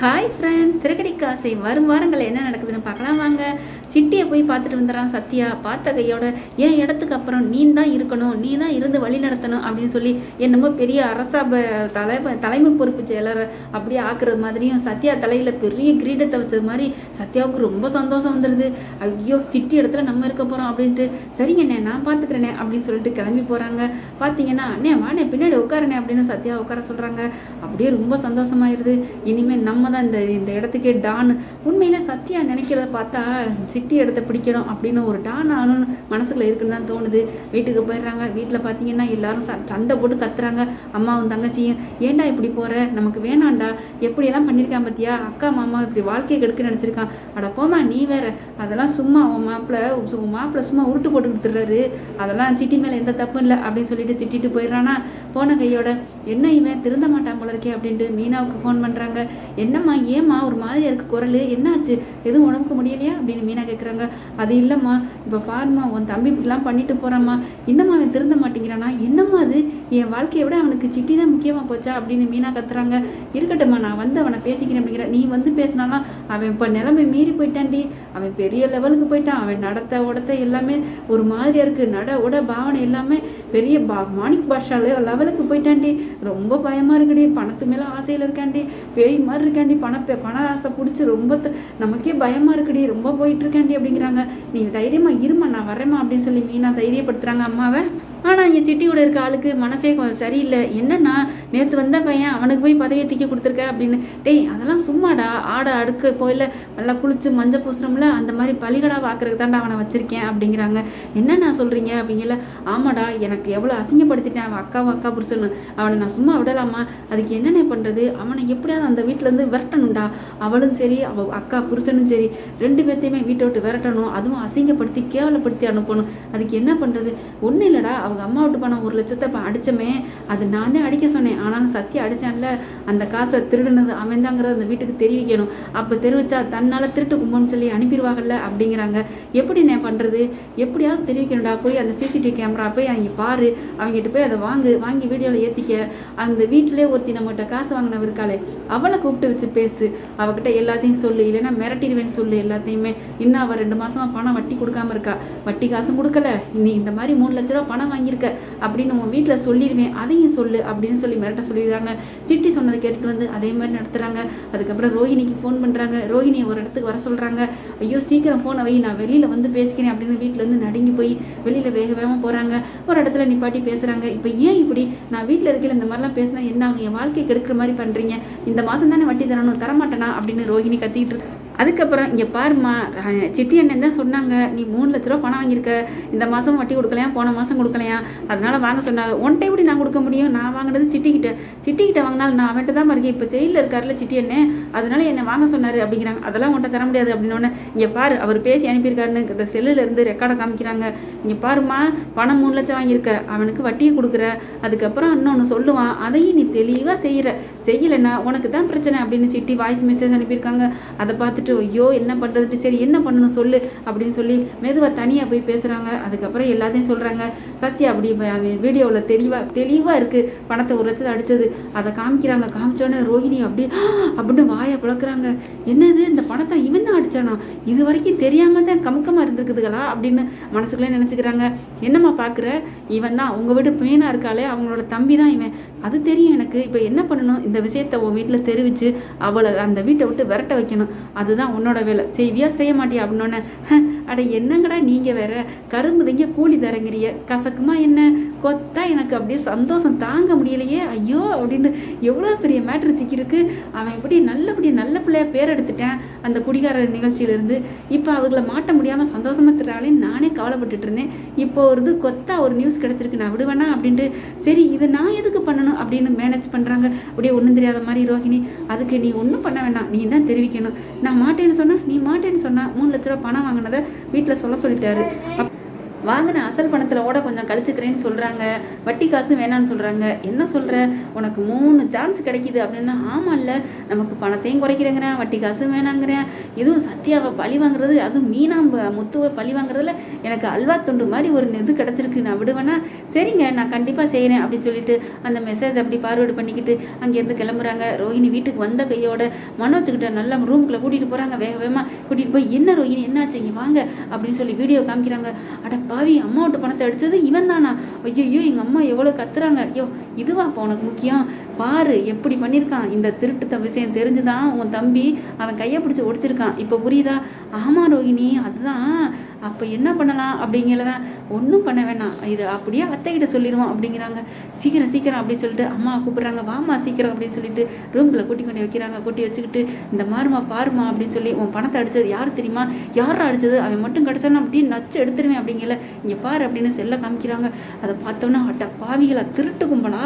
Hi friends சிறுகடி காசை வரும் வாரங்கள் என்ன நடக்குதுன்னு பார்க்கலாம் வாங்க. சிட்டியை போய் பார்த்துட்டு வந்துடுறான் சத்யா. பார்த்த கையோட என் இடத்துக்கு அப்புறம் நீ தான் இருக்கணும் நீ தான் இருந்து வழி நடத்தணும் அப்படின்னு சொல்லி என்னமோ பெரிய அரசாப தலைமை தலைமை பொறுப்பு செயலர் அப்படியே ஆக்குறது மாதிரியும் சத்யா தலையில் பெரிய கிரீடத்தை வச்சது மாதிரி சத்யாவுக்கு ரொம்ப சந்தோஷம் வந்துடுது. ஐயோ சிட்டி இடத்துல நம்ம இருக்க போகிறோம் அப்படின்ட்டு சரிங்கண்ணே நான் பார்த்துக்கிறேனே அப்படின்னு சொல்லிட்டு கிளம்பி போகிறாங்க பார்த்தீங்கன்னா அண்ணே வாண்ணே பின்னாடி உட்காருண்ணே அப்படின்னு சத்யா உட்கார சொல்கிறாங்க அப்படியே ரொம்ப சந்தோஷமாயிருது. இனிமேல் நம்ம தான் இந்த இந்த இடத்துக்கே டான் உண்மையில் சத்யா நினைக்கிறத பார்த்தா சிட்டி இடத்த பிடிக்கணும் அப்படின்னு ஒரு டான் ஆகணும்னு மனசுக்குள்ள இருக்குன்னு தான் தோணுது. வீட்டுக்கு போயிடுறாங்க. வீட்டில் பார்த்தீங்கன்னா எல்லாரும் ச- சண்டை போட்டு கத்துறாங்க. அம்மாவும் தங்கச்சியும் ஏன்டா இப்படி போகிற நமக்கு வேணாம்டா. எப்படியெல்லாம் பண்ணியிருக்கான் பார்த்தியா அக்கா மாமா இப்படி வாழ்க்கையை கெடுக்க நினச்சிருக்கான். அட போமா நீ வேற. அதெல்லாம் சும்மா உன் மாப்பிள்ள உன் மாப்பிள்ள சும்மா உருட்டு போட்டு கொடுத்துட்றாரு அதெல்லாம் சிட்டி மேலே எந்த தப்பும் இல்லை. அப்படின்னு சொல்லிட்டு திட்டிட்டு போயிடுறானா. போன கையோட என்ன இவன் திருந்த மாட்டான் போல இருக்கே அப்படின்ட்டு மீனாவுக்கு ஃபோன் பண்ணுறாங்க என்னம்மா ஏம்மா ஒரு மாதிரியாக இருக்குது குரல். என்னாச்சு? எதுவும் உடம்புக்கு முடியலையா? அப்படின்னு மீனா கேட்குறாங்க அது இல்லைம்மா இப்போ பாருமா உன் தம்பி இப்படிலாம் பண்ணிட்டு போகிறாம்மா இன்னம்மா அவன் திருந்த மாட்டேங்கிறானா? என்னம்மா அது? என் வாழ்க்கையை விட அவனுக்கு சிட்டி தான் முக்கியமாக போச்சா? அப்படின்னு மீனா கத்துறாங்க. இருக்கட்டும்மா நான் வந்து அவனை பேசிக்கிறேன் அப்படிங்கிற நீ வந்து பேசினாலாம் அவன் இப்போ நிலைமை மீறி போயிட்டான்டி அவன் பெரிய லெவலுக்கு போயிட்டான். அவன் நடத்த உடத்த எல்லாமே ஒரு மாதிரியாக இருக்குது நட உட பாவனை எல்லாமே பெரிய பா மாணிக் பாஷா லெவலுக்கு போயிட்டாண்டி. ரொம்ப பயமாக இருக்குடி. பணத்து மேலே ஆசையில் இருக்காண்டி. பேய் மாதிரி இருக்காண்டி. பண பே- பண ஆசை பிடிச்சி ரொம்ப நமக்கே பயமாக இருக்குடி. ரொம்ப போயிட்டு இருக்காண்டி அப்படிங்கிறாங்க. நீ தைரியமாக இருமா நான் வரேம்மா அப்படின்னு சொல்லி மீனா தைரியப்படுத்துகிறாங்க அம்மாவை. ஆனால் இங்கே சிட்டியோட இருக்க ஆளுக்கு மனசே கொஞ்சம் சரியில்லை. என்னன்னா நேற்று வந்த பையன் அவனுக்கு போய் பதவியை தூக்கி கொடுத்துருக்க அப்படின்னு. டேய் அதெல்லாம் சும்மாடா ஆடை அடுக்க போயில நல்லா குளிச்சு மஞ்சள் பூசுறோம்ல அந்த மாதிரி பலிகடா பார்க்கறதுக்கு தாண்டா அவனை வச்சிருக்கேன் அப்படிங்கிறாங்க. என்னண்ணா சொல்றீங்க அப்படிங்கல ஆமாடா எனக்கு எவ்வளோ அசிங்கப்படுத்திட்டேன் அவன் அக்காவும் அக்கா புருஷனு அவனை நான் சும்மா விடலாமா? அதுக்கு என்னென்ன பண்ணுறது அவனை எப்படியாவது அந்த வீட்டிலேருந்து விரட்டணும்டா. அவளும் சரி அவ அக்கா புருஷனும் சரி ரெண்டு பேர்த்தையுமே வீட்டை விட்டு விரட்டணும் அதுவும் அசிங்கப்படுத்தி கேவலப்படுத்தி அனுப்பணும். அதுக்கு என்ன பண்ணுறது ஒன்றும் இல்லைடா அவங்க அம்மா விட்டு பணம் ஒரு லட்சத்தை அடித்தமே அது நான் தான் அடிக்க சொன்னேன். ஆனாலும் சத்தியம் அடிச்சான்ல அந்த காசை திருடுனது அமைந்தாங்கிறத அந்த வீட்டுக்கு தெரிவிக்கணும். அப்போ தெரிவிச்சா தன்னால் திருட்டு கும்பம்னு சொல்லி அனுப்பிடுவாங்கல்ல அப்படிங்கிறாங்க. எப்படி நான் பண்றது? எப்படியாவது தெரிவிக்கணும்டா போய் அந்த சிசிடிவி கேமரா போய் அங்கே பாரு. அவங்ககிட்ட போய் அதை வாங்கு வாங்கி வீடியோவில் ஏற்றிக்க அந்த வீட்டிலே ஒருத்தி நம்மகிட்ட காசு வாங்கினவ இருக்காளே அவளை கூப்பிட்டு வச்சு பேசு. அவகிட்ட எல்லாத்தையும் சொல்லு இல்லைன்னா மிரட்டிடுவேன்னு சொல்லு எல்லாத்தையுமே. இன்னும் அவள் ரெண்டு மாதமாக பணம் வட்டி கொடுக்காம இருக்கா? வட்டி காசும் கொடுக்கல. நீ இந்த மாதிரி மூணு லட்ச ரூபா பணம் வாங்கியிருக்க. அப்படின்னு உன் வீட்டில் சொல்லிடுவேன். அதையும் சொல்லு அப்படின்னு சொல்லி மிரட்ட சொல்லிடுறாங்க. சிட்டி சொன்னதை கேட்டுட்டு வந்து அதே மாதிரி நடத்துகிறாங்க அதுக்கப்புறம் ரோஹிணிக்கு ஃபோன் பண்ணுறாங்க ரோஹிணியை ஒரு இடத்துக்கு வர சொல்கிறாங்க ஐயோ சீக்கிரம் ஃபோனை வை நான் வெளியில் வந்து பேசிக்கிறேன் அப்படின்னு வீட்டிலேருந்து நடுங்கி போய் வெளியில் வேக வேகமாக போகிறாங்க ஒரு இடத்துல நிப்பாட்டி பேசுகிறாங்க இப்போ ஏன் இப்படி? நான் வீட்டில் இருக்கையில் இந்த மாதிரிலாம் பேசினா என்ன ஆகும்? என் வாழ்க்கை கெடுக்கிற மாதிரி பண்ணுறீங்க இந்த மாதம் தானே வட்டி தரணும் தரமாட்டேனா? அப்படின்னு ரோஹிணி கத்திக்கிட்டு அதுக்கப்புறம் இங்கே பாரும்மா சிட்டி அண்ணன் தான் சொன்னாங்க நீ மூணு லட்ச ரூபா பணம் வாங்கியிருக்க இந்த மாதம் வட்டி கொடுக்கலையா? போன மாதம் கொடுக்கலையா? அதனால வாங்க சொன்னாங்க. ஒன்ட்டை எப்படி நான் கொடுக்க முடியும்? நான் வாங்கினது சிட்டிக்கிட்ட சிட்டிக்கிட்ட வாங்கினாலும் நான் அவன்கிட்ட தான் இருக்கேன் இப்போ ஜெயிலில் இருக்கார்ல சிட்டி அண்ணன் அதனால என்னை வாங்க சொன்னார் அப்படிங்கிறாங்க. அதெல்லாம் உன்ட்ட தர முடியாது அப்படின்னு இங்கே பாரு அவர் பேசி அனுப்பியிருக்காருன்னு இந்த செல்லுலேருந்து ரெக்கார்டை காமிக்கிறாங்க. இங்கே பாரும்மா பணம் மூணு லட்சம் வாங்கியிருக்க அவனுக்கு வட்டியை கொடுக்குற. அதுக்கப்புறம் இன்னொன்று சொல்லுவான் அதையும் நீ தெளிவாக செய்கிற செய்யலைன்னா உனக்கு தான் பிரச்சனை அப்படின்னு சிட்டி வாய்ஸ் மெசேஜ் அனுப்பியிருக்காங்க. அதை பார்த்துட்டு ஐயோ என்ன பண்ணுறது சரி என்ன பண்ணணும் சொல்லு அப்படின்னு சொல்லி மெதுவாக தனியாக போய் பேசுகிறாங்க அதுக்கப்புறம் எல்லாத்தையும் சொல்கிறாங்க சத்யா அப்படி வீடியோவில் தெளிவாக தெளிவாக இருக்குது பணத்தை ஒரு லட்சத்தை அடித்தது அதை காமிக்கிறாங்க. காமிச்சோன்னே ரோஹிணி அப்படி அப்படின்னு வாயை பிளக்குறாங்க. என்னது? இந்த பணத்தை இவன் தான் அடிச்சானா? இது வரைக்கும் தெரியாமல் தான் கமுக்கமாக இருந்திருக்குதுங்களா அப்படின்னு மனசுக்குள்ளே நினச்சிக்கிறாங்க. என்னம்மா பார்க்குற இவன் தான். உங்கள் வீட்டு பையனாக இருக்காளே. அவங்களோட தம்பி தான் இவன். அது தெரியும் எனக்கு. இப்போ என்ன பண்ணணும்? இந்த விஷயத்தை உன் வீட்டில் தெரிவித்து அவளை அந்த வீட்டை விட்டு விரட்ட வைக்கணும். அது அதுதான் உன்னோட வேலை. செய்வியா செய்ய மாட்டியா? அப்படின்னோடனே அட என்னங்கடா நீங்கள் வேற? கரும்பு திங்க கூலி தரங்கிறிய. கசக்குமா என்ன? கொத்தா எனக்கு அப்படியே சந்தோஷம் தாங்க முடியலையே. ஐயோ அப்படின்னு எவ்வளோ பெரிய மேட்ரு சிக்கியிருக்கு. அவன் இப்படி நல்லபடி நல்ல பிள்ளையா பேர் எடுத்துட்டேன் அந்த குடிகார நிகழ்ச்சியிலேருந்து. இப்போ அவர்களை மாட்ட முடியாமல் சந்தோஷமா திராளேன்னு நானே கவலைப்பட்டுட்டு இருந்தேன். இப்போ ஒரு கொத்தா ஒரு நியூஸ் கிடச்சிருக்கு நான் விடுவேனா அப்படின்ட்டு. சரி இதை நான் எதுக்கு பண்ணணும் அப்படின்னு மேனேஜ் பண்ணுறாங்க அப்படியே ஒன்றும் தெரியாத மாதிரி ரோஹிணி. அதுக்கு நீ ஒன்றும் பண்ண வேணாம் நீ தான் தெரிவிக்கணும். நான் மாட்டேன்னு சொன்னா நீ மாட்டேன்னு சொன்னா மூணு லட்ச ரூபா பணம் வாங்கினதை வீட்டில் சொல்ல சொல்லிட்டாரு. அப் வாங்கின அசல் பணத்தில் ஓட கொஞ்சம் கழிச்சுக்கிறேன்னு சொல்கிறாங்க வட்டி காசு வேணான்னு சொல்கிறாங்க என்ன சொல்கிற உனக்கு மூணு சான்ஸ் கிடைக்கிது அப்படின்னா ஆமாம் இல்லை நமக்கு பணத்தையும் குறைக்கிறேங்கிறேன் வட்டி காசும் வேணாங்கிறேன். இதுவும் சத்யாவை பழி வாங்குறது அதுவும் மீனாம்ப முத்துவை பழி வாங்குறதுல எனக்கு அல்வா தொண்டு மாதிரி ஒரு இது கிடச்சிருக்கு. நான் விடுவேன்னா சரிங்க நான் கண்டிப்பாக செய்கிறேன் அப்படின்னு சொல்லிட்டு அந்த மெசேஜ் அப்படி பார்வேர்டு பண்ணிக்கிட்டு அங்கேருந்து கிளம்புறாங்க. ரோஹிணி வீட்டுக்கு வந்த கையோட மனோஜ்கிட்ட நல்ல ரூம்குள்ளே கூட்டிகிட்டு போகிறாங்க வேக வேகமாக கூட்டிகிட்டு போய் என்ன ரோஹிணி என்னாச்சு? இங்கே வாங்க. அப்படின்னு சொல்லி வீடியோ காமிக்கிறாங்க. அடப்பா பாவி அம்மாவோட பணத்தை அடிச்சது இவன் தானா ஐயோ எங்கள் அம்மா எவ்வளோ கத்துறாங்க? ஐயோ இதுவா இப்போ உனக்கு முக்கியம்? பாரு எப்படி பண்ணியிருக்கான் இந்த திருட்டு விஷயம் தெரிஞ்சுதான் உன் தம்பி அவன் கையை பிடிச்சி ஒடிச்சிருக்கான். இப்போ புரியுதா? ஆமாம் ரோஹிணி அதுதான். அப்போ என்ன பண்ணலாம் அப்படிங்கிறதான் ஒன்றும் பண்ண வேணாம். இது அப்படியே அத்தைக்கிட்ட சொல்லிடுவோம் அப்படிங்கிறாங்க. சீக்கிரம் சீக்கிரம் அப்படின்னு சொல்லிட்டு அம்மா கூப்பிட்றாங்க. வாமா சீக்கிரம் அப்படின்னு சொல்லிட்டு ரூமில் கூட்டி கொண்டு வைக்கிறாங்க. கூட்டி வச்சுக்கிட்டு இந்த மாறுமா பாருமா அப்படின்னு சொல்லி உன் பணத்தை அடிச்சது யார் தெரியுமா? யார் அடிச்சது? அவன் மட்டும் கிடச்சானா அப்படியே நச்சு எடுத்துருவேன் அப்படிங்கல. இங்கே பாரு அப்படின்னு செல்ல காமிக்கிறாங்க. அதை பார்த்தோன்னா அட்ட பாவிகளா திருட்டு கும்பலா?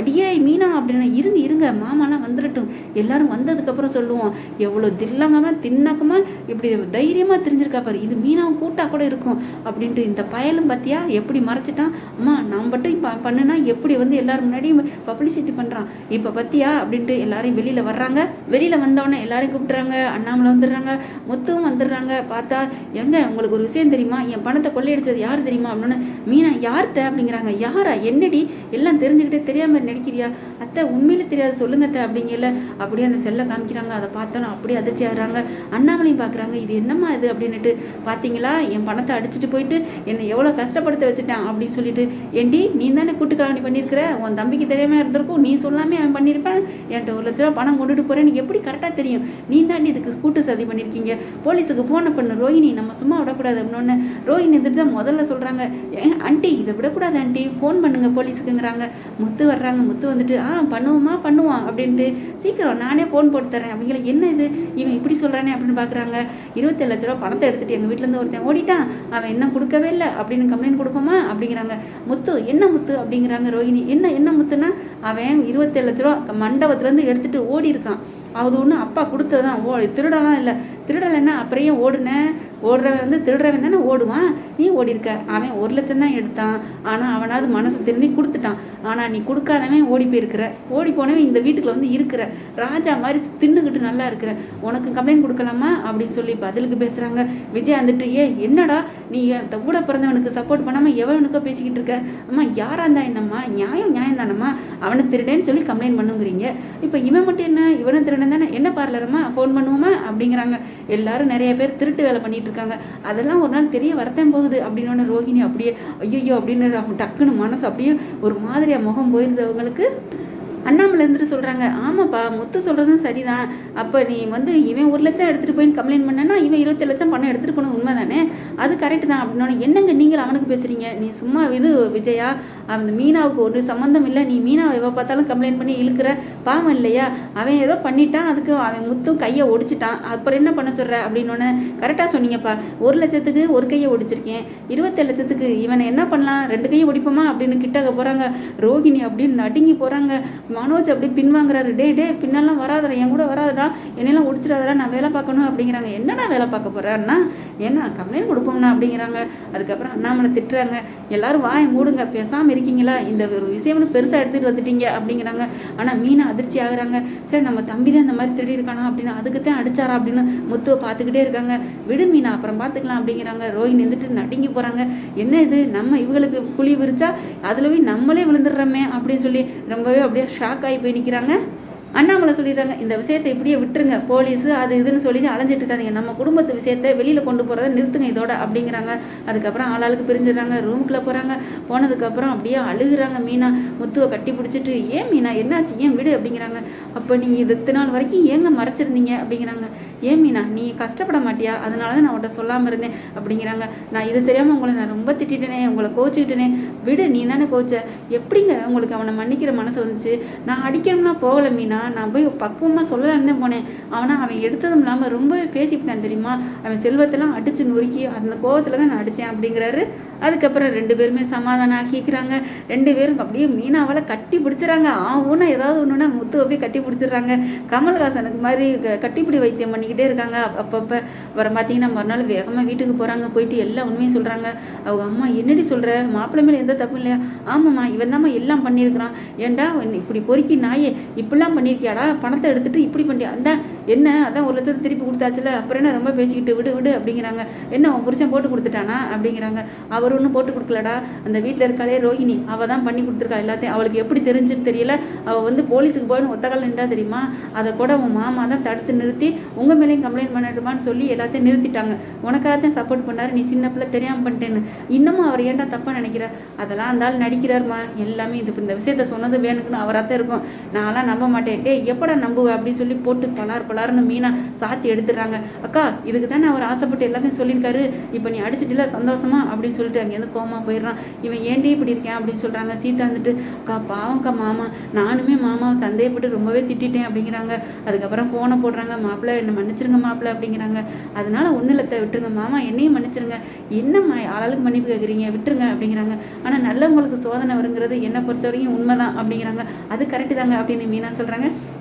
அடியே மீனா அப்படின்னு. இருங்க இருங்க மாமாலாம் வந்துடட்டும் எல்லாரும் வந்ததுக்கப்புறம் சொல்லுவோம். எவ்வளோ தில்லங்கமாக தின்னக்கமா இப்படி தைரியமாக தெரிஞ்சிருக்கா பாரு. இது மீனாவும் கூட்டா கூட இருக்கும் அப்படின்ட்டு இந்த பயலும் பார்த்தியா எப்படி மறைச்சிட்டான்? அம்மா நான் மட்டும் இப்போ பண்ணுனா எப்படி வந்து எல்லாரும் முன்னாடியும் பப்ளிசிட்டி பண்ணுறான் இப்போ பார்த்தியா அப்படின்ட்டு எல்லாரையும் வெளியில் வர்றாங்க. வெளியில் வந்தவொடனே எல்லாரையும் கூப்பிட்றாங்க. அண்ணாமலை வந்துடுறாங்க. முத்துவும் வந்துடுறாங்க. பார்த்தா எங்க உங்களுக்கு ஒரு விஷயம் தெரியுமா? என் பணத்தை கொள்ளையடிச்சது யார் தெரியுமா? அப்படின்னு மீனா யார்த்த? அப்படிங்கிறாங்க. யாரா? என்னடி? எல்லாம் தெரிஞ்சுக்கிட்டே தெரியாம நடிக்கிறியா? அத்தை உண்மையில தெரியாது. சொல்லுங்க அத்தை அப்படிங்கல. அப்படியே அந்த செல்லை காமிக்கிறாங்க. அதை பார்த்தோன்னா அப்படியே அதிர்ச்சி ஆகுறாங்க. அண்ணாமலையும் பார்க்குறாங்க இது என்னம்மா இது? அப்படின்னுட்டு பார்த்தீங்களா என் பணத்தை அடிச்சுட்டு போயிட்டு என்னை எவ்வளோ கஷ்டப்படுத்த வச்சுட்டான் அப்படின்னு சொல்லிட்டு ஏண்டி நீ தானே கூட்டு காவணி பண்ணியிருக்கிற? உன் தம்பிக்கு தெரியாமல் இருந்திருக்கும். நீ சொல்லாமே அவன் பண்ணியிருப்பேன். என்கிட்ட ஒரு லட்ச ரூபா பணம் கொண்டுட்டு போகிறேன் எப்படி கரெக்டாக தெரியும்? நீ தாண்டி இதுக்கு கூட்டு சதி பண்ணியிருக்கீங்க. போலீஸுக்கு ஃபோனை பண்ணு. ரோஹிணி நம்ம சும்மா விடக்கூடாது. அப்படின்னு ரோஹிணி எதிர்த்து தான் முதல்ல சொல்கிறாங்க ஏன் ஆண்டி இதை விடக்கூடாது ஆண்டி. ஃபோன் பண்ணுங்க போலீஸுக்குங்கிறாங்க. முத்து வர்றாங்க. முத்து வந்துட்டு ஆ பண்ணுவோமா? பண்ணுவான். அப்படின்ட்டு சீக்கிரம் நானே ஃபோன் போட்டு தரேன். அப்படிங்கிற என்ன இது? இவன் இப்படி சொல்கிறானே அப்படின்னு பார்க்குறாங்க இருபத்தேழு லட்ச ரூபா பணத்தை எடுத்துகிட்டு எங்கள் வீட்டிலேருந்து ஒருத்தன் ஓடிட்டான். அவன் என்ன கொடுக்கவே இல்லை. அப்படின்னு கம்ப்ளைண்ட் கொடுப்போமா அப்படிங்கிறாங்க. முத்து என்ன முத்து? அப்படிங்கிறாங்க ரோஹிணி. என்ன என்ன முத்துன்னா அவன் இருபத்தேழு லட்ச ரூபா மண்டபத்துலேருந்து எடுத்துட்டு ஓடி இருக்கான் அது ஒன்று அப்பா கொடுத்தது தான் ஓ திருடலாம் இல்லை. திருடலைன்னா அப்புறம் ஏன் ஓடுறவன் வந்து திருடுறவன் தானே ஓடுவான்? நீ ஓடி இருக்க அவன் ஒரு லட்சம் தான் எடுத்தான். ஆனால் அவனாவது மனசு திருந்தி கொடுத்துட்டான். ஆனால் நீ கொடுக்காதவன் ஓடி போயிருக்கிற. ஓடி போனவன் இந்த வீட்டுக்குள்ள வந்து இருக்கிற. ராஜா மாதிரி தின்னுக்கிட்டு நல்லா இருக்கிற. உனக்கு கம்ப்ளைண்ட் கொடுக்கலாமா? அப்படின்னு சொல்லி பதிலுக்கு பேசுகிறாங்க விஜய் வந்துட்டு ஏ என்னடா? நீ கூட பிறந்தவனுக்கு சப்போர்ட் பண்ணாமல் எவனுக்கோ பேசிக்கிட்டு இருக்க? அம்மா யாராக இருந்தா என்னம்மா? நியாயம் நியாயம் தானம்மா? அவனை திருடேன்னு சொல்லி கம்ப்ளைண்ட் பண்ணுங்கிறீங்க. இப்போ இவன் மட்டும் என்ன? இவனை திருடன் தானே? என்ன பார்லரம்மா ஃபோன் பண்ணுவோமா? அப்படிங்கிறாங்க. எல்லாரும் நிறைய பேர் திருட்டு வேலை பண்ணிட்டு இருக்காங்க. அதெல்லாம் ஒரு நாள் தெரிய வரத்தான் போகுது. அப்படின்னு ரோஹிணி அப்படியே ஐயோ அப்படின்னு டக்குன்னு மனசு அப்படியே ஒரு மாதிரியா முகம் போயிருந்தவங்களுக்கு அண்ணாமலை இருந்துட்டு சொல்கிறாங்க ஆமாப்பா முத்து சொல்கிறதும் சரிதான். அப்போ நீ வந்து இவன் ஒரு லட்சம் எடுத்துகிட்டு போய் கம்ப்ளைண்ட் பண்ணனா இவன் இருபத்தி லட்சம் பணம் எடுத்துகிட்டு போனது உண்மை தானே அது கரெக்ட் தான். அப்படின்னோட என்னங்க நீங்கள் அவனுக்கு பேசுகிறீங்க நீ சும்மா விடு விஜயா. அந்த மீனாவுக்கு ஒரு சம்மந்தம் இல்லை. நீ மீனாவை எவ்வளோ பார்த்தாலும் கம்ப்ளைண்ட் பண்ணி இழுக்கிற பாவம் இல்லையா? அவன் ஏதோ பண்ணிட்டான். அதுக்கு அவன் முத்தும் கையை ஒடிச்சிட்டான். அப்புறம் என்ன பண்ண சொல்கிற அப்படின்னோடனே கரெக்டாக சொன்னீங்கப்பா. ஒரு லட்சத்துக்கு ஒரு கையை ஒடிச்சிருக்கேன். இருபத்தேழு லட்சத்துக்கு இவனை என்ன பண்ணலாம்? ரெண்டு கையை ஒடிப்போமா? அப்படின்னு கிட்டக்க போகிறாங்க ரோகிணி அப்படின்னு நடுங்கி போகிறாங்க மனோஜ் அப்படி பின்வாங்குறாரு. டே டே பின்னெல்லாம் வராதடா என் கூட வராதடா. என்னெல்லாம் ஒடிச்சிடாதடா நான் வேலை பார்க்கணும் அப்படிங்கிறாங்க. என்னடா வேலை பார்க்க போகிறேன்னா என்ன கம்ப்ளைண்ட் கொடுப்போம்னா அப்படிங்கிறாங்க. அதுக்கப்புறம் அண்ணாமலை திட்டுறாங்க. எல்லாரும் வாய் மூடுங்க பேசாமல் இருக்கீங்களா? இந்த ஒரு விஷயம்னு பெருசாக எடுத்துகிட்டு வந்துட்டீங்க அப்படிங்கிறாங்க. ஆனால் மீனை அதிர்ச்சி ஆகுறாங்க. சரி நம்ம தம்பி தான் இந்த மாதிரி திருடி இருக்கானா அப்படின்னு அதுக்கு தான் அடிச்சாரா அப்படின்னு முத்துவை பார்த்துக்கிட்டே இருக்காங்க. விடு மீனா அப்புறம் பார்த்துக்கலாம் அப்படிங்கிறாங்க. ரோஹினி இருந்துட்டு நடுங்கி போகிறாங்க என்ன இது? நம்ம இவங்களுக்கு குழி விரிச்சா அதில் போய் நம்மளே விழுந்துடுறோமே அப்படின்னு சொல்லி ரொம்பவே அப்படியே ஷாக் ஆகி போய் நிற்கிறாங்க அண்ணாமலை சொல்லிடுறாங்க இந்த விஷயத்தை இப்படியே விட்டுருங்க போலீஸ் அது இதுன்னு சொல்லிட்டு அலைஞ்சிட்டு இருக்காதிங்க. நம்ம குடும்பத்து விஷயத்தை வெளியில் கொண்டு போகிறத நிறுத்துங்க இதோட அப்படிங்கிறாங்க. அதுக்கப்புறம் ஆளாளுக்கு பிரிஞ்சிடறாங்க ரூமுக்குள்ளே போகிறாங்க போனதுக்கப்புறம் அப்படியே அழுகுறாங்க மீனா. முத்துவை கட்டி பிடிச்சிட்டு ஏன் மீனா என்னாச்சு? ஏன் விடு? அப்படிங்கிறாங்க. அப்போ நீங்கள் இது இத்தனை நாள் வரைக்கும் ஏங்க மறைச்சிருந்தீங்க? அப்படிங்கிறாங்க. ஏன் மீனா? நீ கஷ்டப்பட மாட்டியா? அதனால தான் நான் உன்ட்ட சொல்லாமல் இருந்தேன் அப்படிங்கிறாங்க. நான் இது தெரியாமல் உங்களை நான் ரொம்ப திட்டிட்டேனே உங்களை கோச்சிக்கிட்டேனே. விடு நீ தானே கோச்ச. எப்படிங்க உங்களுக்கு அவனை மன்னிக்கிற மனசு வந்துச்சு? நான் அடிக்கணும்னா போகல மீனா. நான் போய் பக்குவமாக சொல்லலான்னு தான் போனேன். ஆனால் அவன் எடுத்ததும் இல்லாமல் ரொம்ப பேசிவிட்டான் தெரியுமா? அவன் செல்வத்தெல்லாம் அடித்து நொறுக்கி அந்த கோவத்தில் தான் நான் அடித்தேன் அப்படிங்கிறாரு. அதுக்கப்புறம் ரெண்டு பேருமே சமாதானம் ஆகிக்கிறாங்க. ரெண்டு பேரும் அப்படியே மீனாவால் கட்டி பிடிச்சிடறாங்க ஆ ஊனா ஏதாவது ஒன்றுனா முத்து அப்படியே கட்டி பிடிச்சிடுறாங்க. கமல்ஹாசனுக்கு மாதிரி க- கட்டிப்பிடி வைத்தியம் பண்ணிக்கிட்டு இருக்காங்க. அப்பப்போ அப்புறம் பார்த்தீங்கன்னா மறுநாள் வேகமாக வீட்டுக்கு போகிறாங்க போயிட்டு எல்லா உண்மையும் சொல்கிறாங்க அவங்க அம்மா என்னடி சொல்கிற மாப்பிள்ளை மேலே எந்த தப்பும் இல்லையா? ஆமாம்மா இவன் தாம்மா எல்லாம் பண்ணியிருக்கிறான். ஏன்டா இப்படி பொறுக்கி நாயே இப்படிலாம் பண்ணியிருக்கியாடா? பணத்தை எடுத்துட்டு இப்படி பண்ணி அந்த என்ன? அதான் ஒரு லட்சத்தை திருப்பி கொடுத்தாச்சுல அப்புறம் என்ன? ரொம்ப பேசிக்கிட்டு விடு விடு அப்படிங்கிறாங்க. என்ன உன் புருஷன் போட்டு கொடுத்துட்டானா? அப்படிங்கிறாங்க. அவர் ஒன்றும் போட்டு கொடுக்கலடா. அந்த வீட்டில் இருக்காளே ரோஹிணி. அவள் தான் பண்ணி கொடுத்துருக்கா எல்லாத்தையும். அவளுக்கு எப்படி தெரிஞ்சுன்னு தெரியல. அவள் வந்து போலீஸுக்கு போயின்னு ஒத்தகால் நின்றா தெரியுமா? அதை கூட உன் மாமா தான் தடுத்து நிறுத்தி உங்கள் மேலேயும் கம்ப்ளைண்ட் பண்ணட்டுமான்னு சொல்லி எல்லாத்தையும் நிறுத்திட்டாங்க. உனக்காக தான் சப்போர்ட் பண்ணாரு. நீ சின்ன பிள்ளை தெரியாமல் பண்ணிட்டேன்னு. இன்னமும் அவர் ஏன்டா தப்பாக நினைக்கிற? அதெல்லாம் அந்த ஆள் எல்லாமே இது இந்த விஷயத்த சொன்னது வேணுக்குன்னு அவராக தான் இருக்கும். நான்லாம் நம்ப மாட்டேன். டேய் எப்படா நம்புவேன் அப்படின்னு சொல்லி போட்டு பலார் பலார்னு மீனா சாத்தி எடுத்துடுறாங்க. அக்கா இதுக்கு தானே அவர் ஆசைப்பட்டு எல்லாத்தையும் சொல்லியிருக்காரு. இப்போ நீ அடிச்சிட்டில சந்தோஷமா? அப்படின்னு சொல்லிட்டு அங்கேருந்து கோமா போயிடுறான். இவன் ஏண்டி இப்படி இருக்கேன்? அப்படின்னு சொல்கிறாங்க சீதா வந்துட்டு அக்கா பாவம்க்கா மாமா. நானுமே மாமாவை சந்தேகப்பட்டு ரொம்பவே திட்டிட்டேன் அப்படிங்கிறாங்க. அதுக்கப்புறம் ஃபோனை போடுறாங்க. மாப்பிள்ளை என்னை மன்னிச்சிருங்க மாப்பிள்ளை அப்படிங்கிறாங்க. அதனால ஒன்றும் இல்லை விட்டுருங்க. மாமா என்னையும் மன்னிச்சிருங்க. என்னம்மா ஆளாளுக்கு மன்னிப்பு கேட்குறீங்க விட்டுருங்க அப்படிங்கிறாங்க. ஆனால் நல்லவங்களுக்கு சோதனை வருங்கிறது என்னை பொறுத்த வரைக்கும் உண்மைதான் அப்படிங்கிறாங்க. அது கரெக்டு தாங்க அப்படின்னு மீனா சொல்கிறாங்க